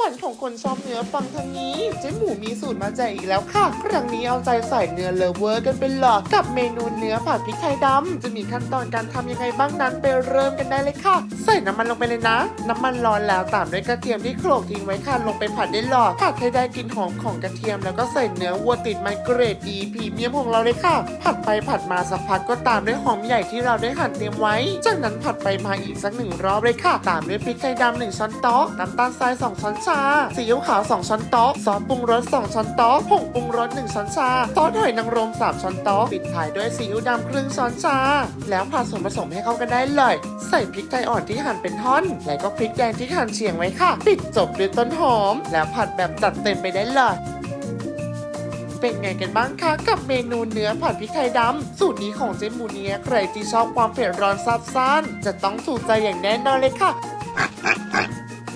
วรรค์ของคนชอบเนื้อฟังทางนี้ เจ๊หมูมีสูตรมาแจกอีกแล้วค่ะ ครั้งนี้เอาใจใส่เนื้อเลเวอร์กันเป็นหลักกับเมนูเนื้อผัดพริกไทยดำจะมีขั้นตอนการทำยังไงบ้างนั้นไปเริ่มกันได้เลยค่ะ ใส่น้ำมันลงไปเลยนะ น้ำมันร้อนแล้วตามด้วยกระเทียมที่โขลกทิ้งไว้ค่ะลงไปผัดได้หลอดผัดให้ได้กลิ่นหอมของกระเทียมแล้วก็ใส่เนื้อวัวติดมันเกรดดีพรีเมียมของเราเลยค่ะ ผัดไปผัดมาสักพักก็ตามด้วยหอมใหญ่ที่เราได้หั่นเตรียมไว้ จากนั้นผัดไปมาอีกสักหนึ่งรอบเลยค่ะ ตามด้วยพริกไทยดำหนึ่งช้อนโต๊ะน้ำตาลทรายสองช้อนชาซีอิ๊วขาวสองช้อนโต๊ะซอสปรุงรสสองช้อนโต๊ะผงปรุงรสหนึ่งช้อนชาซอสหอยนางรมสามช้อนโต๊ะปิดท้ายด้วยซีอิ๊วดำครึ่งช้อนชา แล้วผัดส่วนผสมให้เข้ากันได้เลย ใส่พริกไทยอ่อนที่หั่นเป็นท่อน แล้วก็พริกแดงที่หั่นเฉียงไว้ค่ะ ปิดจบด้วยต้นหอม แล้วผัดแบบจัดเต็มไปได้เลยเป็นไงกันบ้างคะกับเมนูเนื้อผัดพริกไทยดำ สูตรนี้ของเจมูเนียใครที่ชอบความเผ็ดร้อนซับซ่านจะต้องถูกใจอย่างแน่นอนเลยค่ะ